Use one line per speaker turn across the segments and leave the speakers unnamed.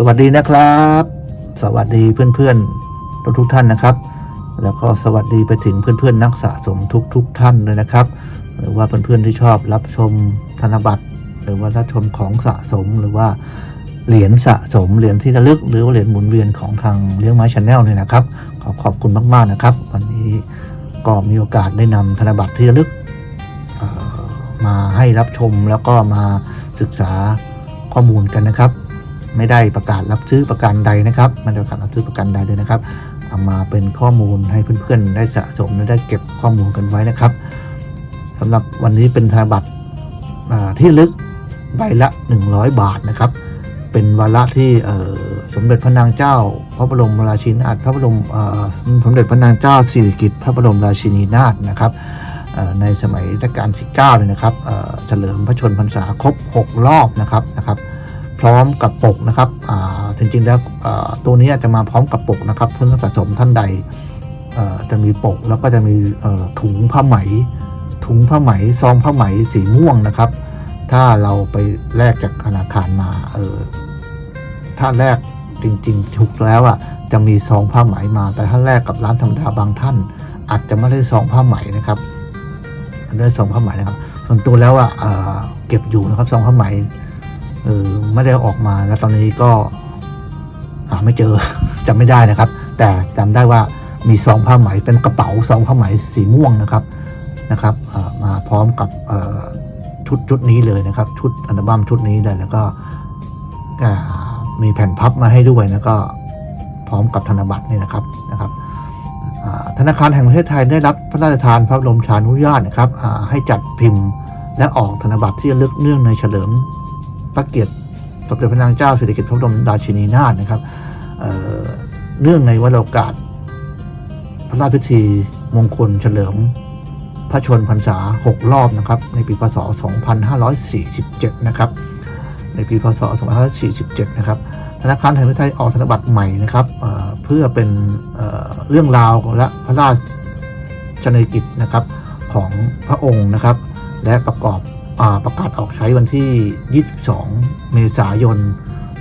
สวัสดีนะครับ สวัสดีเพื่อนๆทุกทุกท่านนะครับ แล้วก็สวัสดีไปถึงเพื่อนๆนักสะสมทุกๆทท่านเลยนะครับ หรือว่าเพื่อนๆที่ชอบรับชมธนบัตร หรือว่ารับชมของสะสมหรือว่าเหรียญสะสมเหรียญที่ระลึก หรือว่าเหรียญหมุนเวียนของทางเลี้ยงไม้ชาแนลเนี่ยนะครับ ขอขอบคุณมากๆนะครับ วันนี้ก็มีโอกาสได้นำธนบัตรที่ระลึกมาให้รับชมแล้วก็มาศึกษาข้อมูลกันนะครับ ไม่ได้ประกาศรับซื้อประกันใดนะครับไมันประกาศรับซื้อประกันใดเลยนะครับเอามาเป็นข้อมูลให้เพื่อนๆ ได้สะสมและได้เก็บข้อมูลกันไว้นะครับสำหรับวันนี้เป็นธนบัตรอ่าที่ลึกใบละ 100 บาทนะครับ เป็นวาระที่สมเด็จพระนางเจ้า พระบรมราชินีนาถพระบรมสมเด็จพระนางเจ้าสิริกิติ์พระบรมราชินีนาถนะครับในสมัยรัชกาลที่9เนี่ยนะครับเฉลิมพระชนมพรรษาครบ 6 รอบนะครับนะครับ พร้อมกับปกนะครับอ่าจริงๆแล้วอ่าตัวนี้จะมาพร้อมกับปกนะครับเพื่อนสะสมท่านใดอ่อจะมีปกแล้วก็จะมีเอ่อถุงผ้าไหม ถุงผ้าไหมซองผ้าไหมสีม่วงนะครับ ถ้าเราไปแลกจากธนาคารมาเออถ้าแลกจริงๆถูกแล้วอะจะมีซองผ้าไหมมา แต่ถ้าแลกกับร้านธรรมดาบางท่าน อาจจะไม่ได้ซองผ้าไหมนะครับไม่ได้ซองผ้าไหมนะครับ ส่วนตัวแล้วอะเอ่อเก็บอยู่นะครับซองผ้าไหม ออไม่ได้ออกมาแล้วตอนนี้ก็หาไม่เจอจำไม่ได้นะครับ แต่จำได้ว่ามีซองผ้าไหมเป็นกระเป๋าซองผ้าไหมสีม่วงนะครับนะครับมาพร้อมกับชุดชุดนี้เลยนะครับ ชุดอัลบั้มชุดนี้เลยแล้วก็มีแผ่นพับมาให้ด้วยแล้วก็พร้อมกับธนบัตรนี่นะครับนะครับธนาคารแห่งประเทศไทยได้รับพระราชทานพระบรมชานุญาตนะครับให้จัดพิมพ์และออกธนบัตรที่ระลึกเนื่องในเฉลิม ระเกียรติสมเด็จพระนางเจ้าสิริกิติ์พระบรมราชินีนาถนะครับเเนื่องในวันโอกาส พระราชพิธีมงคลเฉลิม พระชนพรรษา 6 รอบนะครับ ในปีพศ 2547 นะครับ ในปีพศ 2547 นะครับธนาคารแห่งประเทศไทยออกธนบัตรใหม่นะครับเเพื่อเป็นเเรื่องราวและพระราชชนกิจนะครับของพระองค์นะครับ และประกอบ ประกาศออกใช้วันที่ 22 เมษายน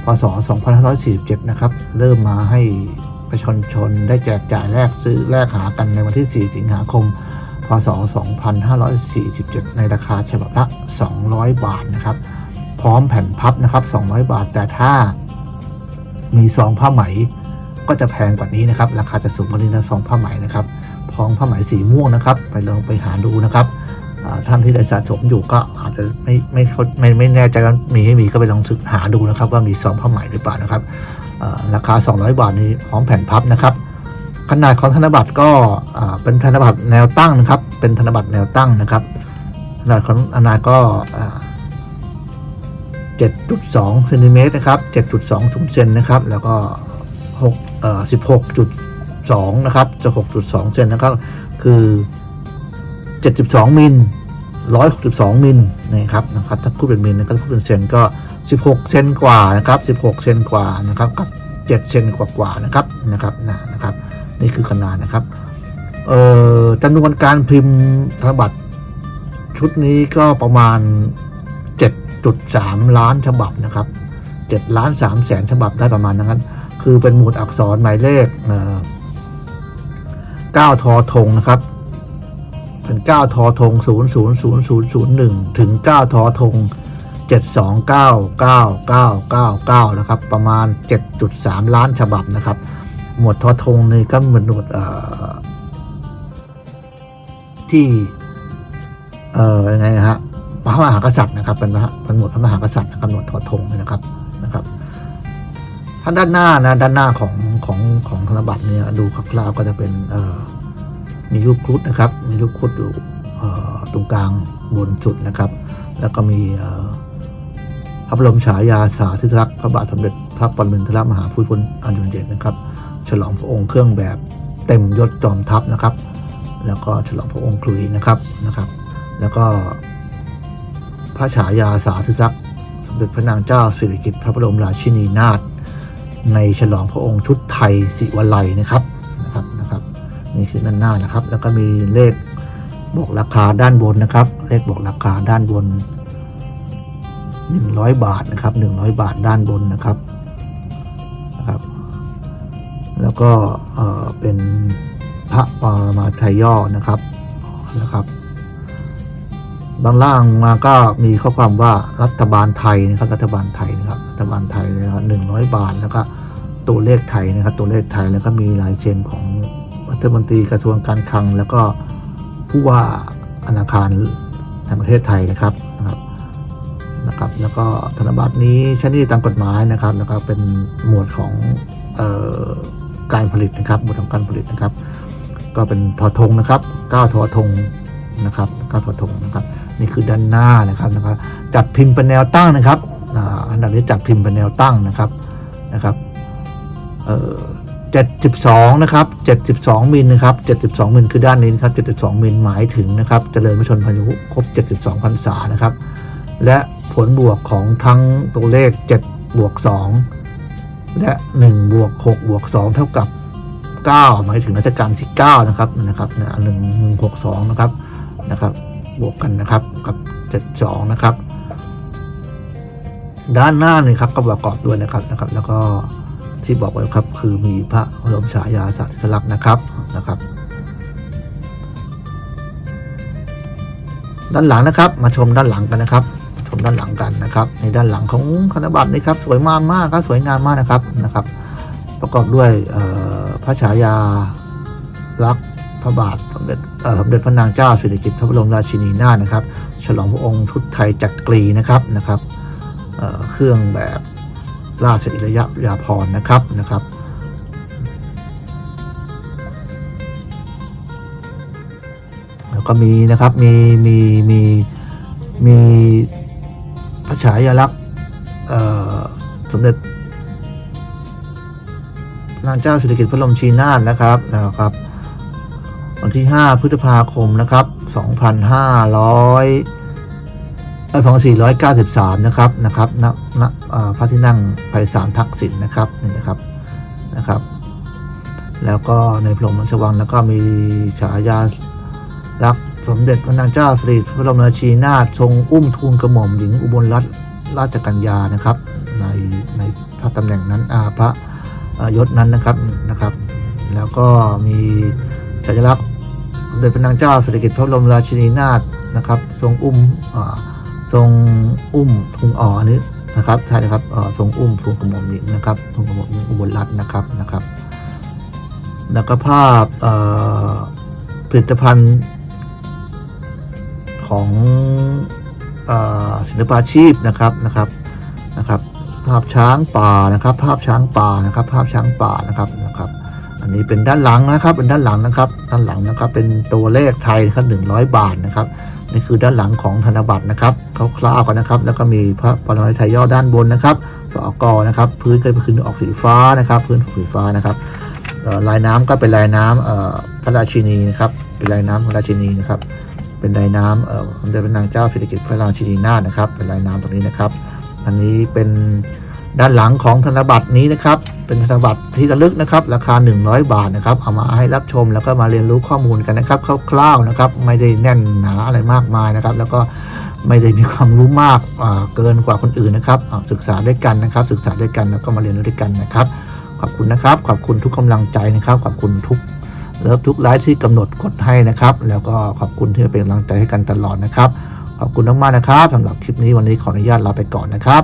พศ 2547 นะครับ เริ่มมาให้ประชาชนได้แจกจ่ายแลกซื้อแลกหากันในวันที่ 4 สิงหาคม พศ 2547 ในราคาฉบับละ 200 บาทนะครับ พร้อมแผ่นพับนะครับ 200 บาท แต่ถ้ามีซองผ้าไหมก็จะแพงกว่านี้นะครับ ราคาจะสูงกว่านี้นะซองผ้าไหมนะครับพร้อมผ้าไหมสีม่วงนะครับ ไปลองไปหาดูนะครับ ท่านที่ได้สะสมอยู่ก็อาจจะไม่ไม่ไม่ไม่แน่ใจว่ามีไม่มีก็ไปลองศึกหาดูนะครับ ว่ามีซองผ้าไหมหรือเปล่านะครับราคา 200 บาทนี้พร้อมแผ่นพับนะครับ ขนาดของธนบัตรก็เป็นธนบัตรแนวตั้งนะครับ เป็นธนบัตรแนวตั้งนะครับ ขนาดของขนาก็7.2เซนติเมตรนะครับ7.20เซนนะครับ แล้วก็6เอ่อ16.2 นะครับ จะ 6.2 เซนนะครับ คือ 72 มิล 162 มิลนะครับนะครับถ้าคูดเป็นมิลนะครับถ้าคูดเป็นเซนก็ 16 เซนกว่านะครับ 16 เซนกว่านะครับกับ7เซนกว่ากว่านะครับนะครับนะนะครับ นี่คือขนาดนะครับเอ่อจำนวนการพิมพ์ธนบัตรชุดนี้ก็ประมาณ 7.3 ล้านฉบับนะครับ7ล้าน3แสนฉบับได้ประมาณนั้น คือเป็นหมวดอักษรหมายเลขเอ่อ9ทอธงนะครับ เป็น9ทอธง000001 ถึง 9 ทอธง7299999 นะครับ ประมาณ 7.3 ล้านฉบับนะครับ หมวดทอธงนี่ก็เป็นหมวดที่เอ่อยังไงนะฮะพระมหากษัตริย์นะครับ เป็นพระเป็นหมวดพระมหากษัตริย์นะครับหมวดทอธงนี่นะครับนะครับถ้าด้านหน้านะด้านหน้าของของของธนบัตรเนี่ยดูคร่าวๆก็จะเป็นเอ่อ มีลูกครุฑนะครับ มีลูกครุฑอยู่ตรงกลางบนสุดนะครับ แล้วก็มีพระบรมฉายาสาธิสลักษณ์พระบาทสมเด็จพระปรมินทรมหาภูมิพลอดุลยเดชนะครับ ฉลองพระองค์เครื่องแบบเต็มยศจอมทัพนะครับ แล้วก็ฉลองพระองค์ครุยนะครับนะครับ แล้วก็พระฉายาสาธิสลักษณ์สมเด็จพระนางเจ้าสิริกิติ์พระบรมราชินีนาถในฉลองพระองค์ชุดไทยสิวไลยนะครับ นี่คือด้านหน้านะครับ แล้วก็มีเลขบอกราคาด้านบนนะครับ เลขบอกราคาด้านบน 100 บาทนะครับ 100 บาทด้านบนนะครับนะครับ แล้วก็เอ่อเป็นพระปรมาทยย่อนะครับนะครับ บางล่างมาก็มีข้อความว่ารัฐบาลไทยนะครับรัฐบาลไทยนะครับรัฐบาลไทยนะครับหนึ่งร้อยบาทแล้วก็ตัวเลขไทยนะครับ ตัวเลขไทยแล้วก็มีลายเซ็นของ รัฐมนตรีกระทรวงการคลัง แล้วก็ผู้ว่าธนาคารแห่งประเทศไทยนะครับนะครับนะครับ แล้วก็ธนบัตรนี้ชนี่ตามกฎหมายนะครับ แล้วก็เป็นหมวดของออการผลิตนะครับ หมวดของการผลิตนะครับ ก็เป็นทอทงนะครับก้าทอทงนะครับก้าทอทงนะครับ นี่คือด้านหน้านะครับนะครับ จัดพิมพ์เป็นแนวตั้งนะครับอันดับนี้จัดพิมพ์เป็นแนวตั้งนะครับนะครับเ72 นะครับ 72 มิลนะครับ 72 มิลคือด้านนี้นะครับ 72 มิลหมายถึงนะครับเจริญพระชนพายุครบ 72พรรษานะครับ และผลบวกของทั้งตัวเลข 7 บวก 2 และ 1 บวก 6 บวก 2 เท่ากับ 9 หมายถึงรัชกาลที่9นะครับนะครับนะหนึ่งหนึ่งหกสองนะครับนะครับ บวกกันนะครับกับ 72 นะครับ ด้านหน้านี่ครับก็ประกอบด้วยนะครับนะครับ แล้วก็ ที่บอกไว้ครับ คือมีพระบรมฉายาสาธิสลักษณ์นะครับนะครับ ด้านหลังนะครับ มาชมด้านหลังกันนะครับ ชมด้านหลังกันนะครับ ในด้านหลังของธนบัตรนี่ครับสวยมากมากครับสวยงามมากนะครับนะครับ ประกอบด้วยพระฉายาลักษณ์พระบาทสมเด็จสมเด็จพระนางเจ้าสิริกิติ์พระบรมราชินีนาถนะครับ ฉลองพระองค์ชุดไทยจักรีนะครับนะครับเเครื่องแบบ ราชอิรยยาภรนะครับนะครับ แล้วก็มีนะครับมีมีมีมีพระฉายาลักษณ์สมเด็จนางเจ้าสิริกิติ์พระบรมชีนาถนะครับนะครับ วันที่ 5 พฤษภาคมนะครับ 2,500เอ้ย 2493 นะครับนะครับณณพระที่นั่งไพศาลทักษิณนะครับนี่นะครับนะครับ แล้วก็ในพระบรมราชวังแล้วก็มีฉายาลักษณ์สมเด็จพระนางเจ้าสิริกิติ์พระบรมราชินีนาถทรงอุ้มทูลกระหม่อมหญิงอุบลรัตนราชกัญญานะครับ ในในพระตำแหน่งนั้นอาพระยศนั้นนะครับนะครับ แล้วก็มีสัญลักษณ์สมเด็จพระนางเจ้าสิริกิติ์พระบรมราชินีนาถนะครับ ทรงอุ้มอ่า ทรงอุ้มทุงอ่ออันนี้นะครับใช่นะครับทรงอุ้มทุงกระหม่อมหญิงนะครับทุงกระหม่อมหญิงอุบลรัตน์นะครับนะครับ แล้วก็ภาพผลิตภัณฑ์ของศิลปาชีพนะครับนะครับนะครับ ภาพช้างป่านะครับ ภาพช้างป่านะครับ ภาพช้างป่านะครับนะครับ อันนี้เป็นด้านหลังนะครับ เป็นด้านหลังนะครับ ด้านหลังนะครับ เป็นตัวเลขไทยครับหนึ่งร้อยบาทนะครับ นี่คือด้านหลังของธนบัตรนะครับคร่าวๆกันนะครับ แล้วก็มีพระปรมาไทยย่อด้านบนนะครับสอกอนะครับ พื้นก็เป็นพื้นออกสีฟ้านะครับ พื้นสีฟ้านะครับลายน้ำก็เป็นลายน้ำเอ่อพระราชินีนะครับ เป็นลายน้ำพระราชินีนะครับเป็นลายน้ำเอ่อสมเด็จพระนางเจ้าสิริกิติ์พระราชินีนาถนะครับ เป็นลายน้ำตรงนี้นะครับ อันนี้เป็น ด้านหลังของธนบัตรนี้นะครับ เป็นธนบัตรที่ระลึกนะครับ ราคา 100 บาทนะครับ เอามาให้รับชมแล้วก็มาเรียนรู้ข้อมูลกันนะครับคร่าวๆนะครับ ไม่ได้แน่นหนาอะไรมากมายนะครับ แล้วก็ไม่ได้มีความรู้มากเกินกว่าคนอื่นนะครับศึกษาด้วยกันนะครับ ศึกษาด้วยกันแล้วก็มาเรียนรู้ด้วยกันนะครับ ขอบคุณนะครับ ขอบคุณทุกกำลังใจนะครับ ขอบคุณทุกเลิฟทุกไลฟ์ที่กำหนดกดให้นะครับ แล้วก็ขอบคุณที่เป็นกำลังใจให้กันตลอดนะครับ ขอบคุณมากๆนะครับสำหรับคลิปนี้วันนี้ขออนุญาตลาไปก่อนนะครับ